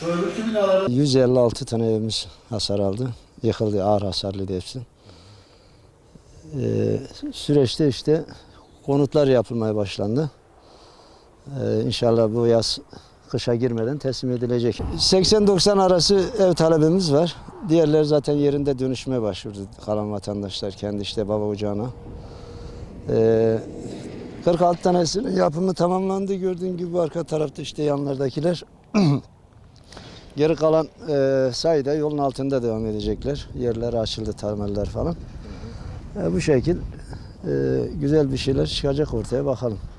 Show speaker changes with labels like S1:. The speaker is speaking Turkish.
S1: Şu öbürkü binaların
S2: 156 tane evimiz hasar aldı. Yıkıldı, ağır hasarlıydı hepsi. Ee, süreçte işte konutlar yapılmaya başlandı. Ee, inşallah bu yaz kışa girmeden teslim edilecek. 80-90 arası ev talebimiz var. Diğerleri zaten yerinde dönüşmeye başvurdu kalan vatandaşlar kendi işte baba ocağına. Ee, 46 tanesinin yapımı tamamlandı. Gördüğün gibi arka tarafta işte yanlardakiler. Geri kalan e, sayıda yolun altında devam edecekler. Yerler açıldı, termaller falan. E, bu şekil e, güzel bir şeyler çıkacak ortaya bakalım.